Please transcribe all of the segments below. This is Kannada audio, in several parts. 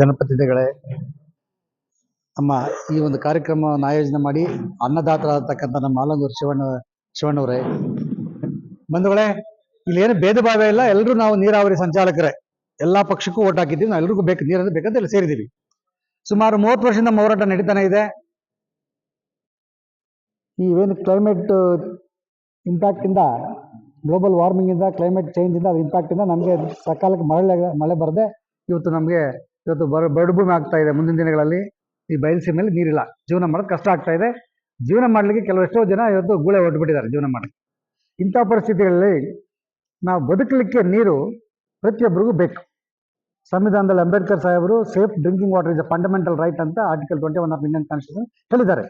ಜನಪ್ರತಿನಿಧಿಗಳೇ ನಮ್ಮ ಈ ಒಂದು ಕಾರ್ಯಕ್ರಮವನ್ನು ಆಯೋಜನೆ ಮಾಡಿ ಅನ್ನದಾತರಾಗತಕ್ಕಂಥ ನಮ್ಮ ಆಲಂಗೂರು ಶಿವಣ್ಣ, ಶಿವಣ್ಣವರೇ. ಬಂಧುಗಳೇ ಇಲ್ಲಿ ಏನು ಭೇದ ಭಾವ ಇಲ್ಲ. ಎಲ್ಲರೂ ನಾವು ನೀರಾವರಿ ಸಂಚಾಲಕರೇ. ಎಲ್ಲ ಪಕ್ಷಕ್ಕೂ ಓಟ್ ಹಾಕಿದ್ದೀವಿ. ನಾವು ಎಲ್ರಿಗೂ ಬೇಕು, ನೀರನ್ನು ಬೇಕಂತ ಇಲ್ಲಿ ಸೇರಿದ್ದೀವಿ. ಸುಮಾರು ಮೂವತ್ತು ವರ್ಷದಿಂದ ನಮ್ಮ ಹೋರಾಟ ನಡೀತಾನೆ ಇದೆ. ಈ ಏನು ಕ್ಲೈಮೇಟ್ ಇಂಪ್ಯಾಕ್ಟಿಂದ ಗ್ಲೋಬಲ್ ವಾರ್ಮಿಂಗಿಂದ ಕ್ಲೈಮೇಟ್ ಚೇಂಜಿಂದ ಅದ್ರ ಇಂಪ್ಯಾಕ್ಟ್ ಇಂದ ನಮಗೆ ಸಕಾಲಕ್ಕೆ ಮಳೆ ಮಳೆ ಬರದೆ, ಇವತ್ತು ನಮಗೆ ಇವತ್ತು ಬರ ಬರಡು ಭೂಮಿ ಆಗ್ತಾ ಇದೆ ಮುಂದಿನ ದಿನಗಳಲ್ಲಿ. ಈ ಬಯಲುಸೀಮೆಯಲ್ಲಿ ನೀರಿಲ್ಲ. ಜೀವನ ಮಾಡೋದು ಕಷ್ಟ ಆಗ್ತಾ ಇದೆ. ಜೀವನ ಮಾಡಲಿಕ್ಕೆ ಕೆಲವೆಷ್ಟೋ ಜನ ಇವತ್ತು ಗುಳೆ ಹೊರಟುಬಿಟ್ಟಿದ್ದಾರೆ ಜೀವನ ಮಾಡಲಿಕ್ಕೆ ಇಂಥ ಪರಿಸ್ಥಿತಿಗಳಲ್ಲಿ ನಾವು ಬದುಕಲಿಕ್ಕೆ ನೀರು ಪ್ರತಿಯೊಬ್ಬರಿಗೂ ಬೇಕು. ಸಂವಿಧಾನದಲ್ಲಿ ಅಂಬೇಡ್ಕರ್ ಸಾಹೇಬರು safe drinking water is a fundamental right ಅಂತ article twenty one of Indian constitution ಹೇಳಿದ್ದಾರೆ.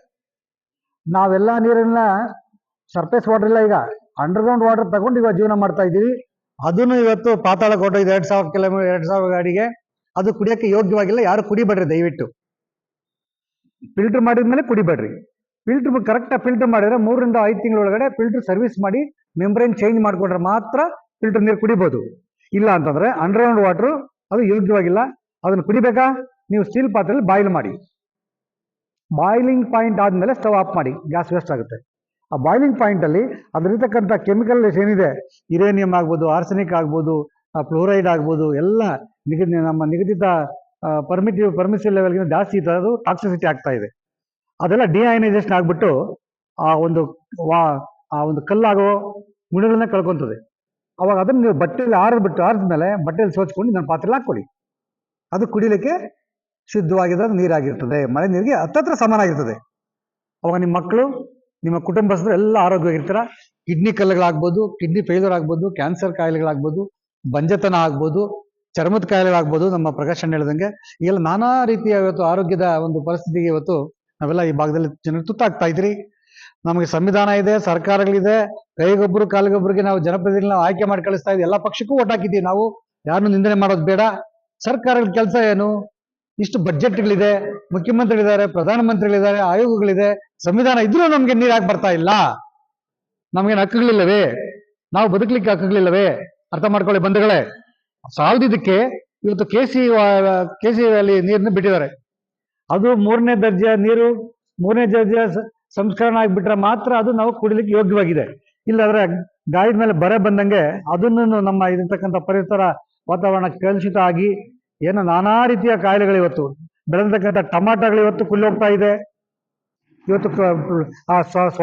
ನಾವೆಲ್ಲ ನೀರನ್ನ ಸರ್ಫೇಸ್ ವಾಟರ್ ಇಲ್ಲ ಈಗ. ಅಂಡರ್ಗ್ರೌಂಡ್ ವಾಟರ್ ತಗೊಂಡು ಇವಾಗ ಜೀವನ ಮಾಡ್ತಾ ಇದ್ದೀವಿ. ಅದನ್ನು ಇವತ್ತು ಪಾತಾಳ ಕೋಟೆ ಇದೆ ಎರಡು ಸಾವಿರ ಕಿಲೋಮೀಟರ್ ಎರಡು ಸಾವಿರ ಗಾಡಿಗೆ ಅದು ಕುಡಿಯೋಕ್ಕೆ ಯೋಗ್ಯವಾಗಿಲ್ಲ, ಯಾರು ಕುಡಿಬೇಡ್ರಿ ದಯವಿಟ್ಟು. ಫಿಲ್ಟರ್ ಮಾಡಿದ್ಮೇಲೆ ಕುಡಿಬೇಡ್ರಿ. ಫಿಲ್ಟರ್ ಕರೆಕ್ಟಾಗಿ ಫಿಲ್ಟರ್ ಮಾಡಿದ್ರೆ ಮೂರರಿಂದ ಐದು ತಿಂಗಳೊಳಗಡೆ ಫಿಲ್ಟರ್ ಸರ್ವಿಸ್ ಮಾಡಿ ಮೆಂಬ್ರೇನ್ ಚೇಂಜ್ ಮಾಡಿಕೊಂಡ್ರೆ ಮಾತ್ರ ಫಿಲ್ಟರ್ ನೀರು ಕುಡಿಬೋದು. ಇಲ್ಲ ಅಂತಂದ್ರೆ ಅಂಡರ್ಗ್ರೌಂಡ್ ವಾಟರ್ ಅದು ಯೋಗ್ಯವಾಗಿಲ್ಲ. ಅದನ್ನು ಕುಡಿಬೇಕಾ? ನೀವು ಸ್ಟೀಲ್ ಪಾತ್ರೆಯಲ್ಲಿ ಬಾಯ್ಲ್ ಮಾಡಿ. ಬಾಯ್ಲಿಂಗ್ ಪಾಯಿಂಟ್ ಆದ್ಮೇಲೆ ಸ್ಟವ್ ಆಫ್ ಮಾಡಿ. ಗ್ಯಾಸ್ ವೇಸ್ಟ್ ಆಗುತ್ತೆ. ಆ ಬಾಯ್ಲಿಂಗ್ ಪಾಯಿಂಟ್ ಅಲ್ಲಿ ಅದ್ರಿರ್ತಕ್ಕಂಥ ಕೆಮಿಕಲ್ ಏನಿದೆ? ಯುರೇನಿಯಂ ಆಗ್ಬೋದು ಆರ್ಸೆನಿಕ್ ಆಗ್ಬೋದು ಫ್ಲೋರೈಡ್ ಆಗ್ಬೋದು, ಎಲ್ಲ ನಿಗದಿ, ನಮ್ಮ ನಿಗದಿತ ಪರ್ಮಿಟಿವ್ ಪರ್ಮಿಸಿವ್ ಲೆವೆಲ್ಗಿಂತ ಜಾಸ್ತಿ ಇತ್ತು ಅದು ಟಾಕ್ಸಿಸಿಟಿ ಆಗ್ತಾ ಇದೆ. ಅದೆಲ್ಲ ಡಿಐನೈಸೇಷನ್ ಆಗಿಬಿಟ್ಟು ಆ ಒಂದು ವಾ, ಆ ಒಂದು ಕಲ್ಲಾಗೋ ಗುಣಗಳನ್ನ ಕಳ್ಕೊತದೆ. ಅವಾಗ ಅದನ್ನ ನೀವು ಬಟ್ಟೆಯಲ್ಲಿ ಆರಿದ್ಬಿಟ್ಟು ಆರಿದ್ಮೇಲೆ ಬಟ್ಟೆಯಲ್ಲಿ ಸೋಚ್ಕೊಂಡು ನನ್ನ ಪಾತ್ರೆಯಲ್ಲಿ ಹಾಕೊಳ್ಳಿ ಅದು ಕುಡಿಲಿಕ್ಕೆ ಶುದ್ಧವಾಗಿದ್ದ ನೀರಾಗಿರ್ತದೆ. ಮಳೆ ನೀರಿಗೆ ಹತ್ತತ್ರ ಸಮಾನಾಗಿರ್ತದೆ. ಅವಾಗ ನಿಮ್ಮ ಮಕ್ಕಳು, ನಿಮ್ಮ ಕುಟುಂಬಸ್ಥರು ಎಲ್ಲ ಆರೋಗ್ಯವಾಗಿರ್ತಾರ? ಕಿಡ್ನಿ ಕಲ್ಲುಗಳಾಗ್ಬೋದು, ಕಿಡ್ನಿ ಫೇಲ್ಯೂರ್ ಆಗ್ಬೋದು ಕ್ಯಾನ್ಸರ್ ಕಾಯಿಲೆಗಳಾಗ್ಬೋದು, ಬಂಜತನ ಆಗ್ಬೋದು ಚರ್ಮದ ಕಾಯಿಲೆಗಳಾಗ್ಬೋದು, ನಮ್ಮ ಪ್ರಕಾಶ್ ಅಣ್ಣ ಹೇಳ್ದಂಗೆ ನಾನಾ ರೀತಿಯ ಇವತ್ತು ಆರೋಗ್ಯದ ಒಂದು ಪರಿಸ್ಥಿತಿಗೆ ಇವತ್ತು ನಾವೆಲ್ಲ ಈ ಭಾಗದಲ್ಲಿ ಜನರು ತುತ್ತಾಗ್ತಾ ಇದ್ರಿ. ನಮಗೆ ಸಂವಿಧಾನ ಇದೆ, ಸರ್ಕಾರಗಳಿದೆ, ಕೈಗೊಬ್ಬರು, ಕಾಲಿಗೊಬ್ಬರಿಗೆ ನಾವು ಜನಪ್ರತಿನಿಧಿ ನಾವು ಆಯ್ಕೆ ಮಾಡಿ ಕಳಿಸ್ತಾ ಇದ್ದೀವಿ ಎಲ್ಲ ಪಕ್ಷಕ್ಕೂ ಓಟ್ ಹಾಕಿದ್ದೀವಿ ನಾವು. ಯಾರನ್ನು ನಿಂದನೆ ಮಾಡೋದು ಬೇಡ. ಸರ್ಕಾರಗಳ ಕೆಲಸ ಏನು? ಇಷ್ಟು ಬಜೆಟ್ಗಳಿದೆ, ಮುಖ್ಯಮಂತ್ರಿಗಳಿದ್ದಾರೆ, ಪ್ರಧಾನಮಂತ್ರಿಗಳಿದ್ದಾರೆ, ಆಯೋಗಗಳಿದೆ. ಸಂವಿಧಾನ ಇದ್ರೂ ನಮ್ಗೆ ನೀರಾಗಿ ಬರ್ತಾ ಇಲ್ಲ. ನಮಗೇನು ಹಕ್ಕುಗಳಿಲ್ಲವೇ? ನಾವು ಬದುಕಲಿಕ್ಕೆ ಹಕ್ಕುಗಳಿಲ್ಲವೇ? ಅರ್ಥ ಮಾಡ್ಕೊಳ್ಳಿ ಬಂಧುಗಳೇ. ಸಾಲದಿದ್ದಕ್ಕೆ ಇವತ್ತು ಕೆ ಸಿ ಕೆ ಸಿ ಅಲ್ಲಿ ನೀರನ್ನು ಬಿಟ್ಟಿದ್ದಾರೆ. ಅದು ಮೂರನೇ ದರ್ಜೆಯ ನೀರು, ಮೂರನೇ ದರ್ಜೆಯ ಸಂಸ್ಕರಣ ಆಗಿಬಿಟ್ರೆ ಮಾತ್ರ ಅದು ನಾವು ಕುಡಿಲಿಕ್ಕೆ ಯೋಗ್ಯವಾಗಿದೆ. ಇಲ್ಲಾದ್ರೆ ಗಾಯದ ಮೇಲೆ ಬರೆ ಬಂದಂಗೆ ಅದನ್ನು ನಮ್ಮ ಇರತಕ್ಕಂಥ ಪರಿಸರ ವಾತಾವರಣ ಕಲುಷಿತ ಆಗಿ ಏನೋ ನಾನಾ ರೀತಿಯ ಕಾಯಿಲೆಗಳು ಇವತ್ತು ಬೆಳೆದಿರ್ತಕ್ಕಂಥ ಟಮಾಟಗಳು ಇವತ್ತು ಕುಲ್ಲೋಗ್ತಾ ಇದೆ. ಇವತ್ತು ಆ ಸ್ವ- ಸೊಳ್ಳೆ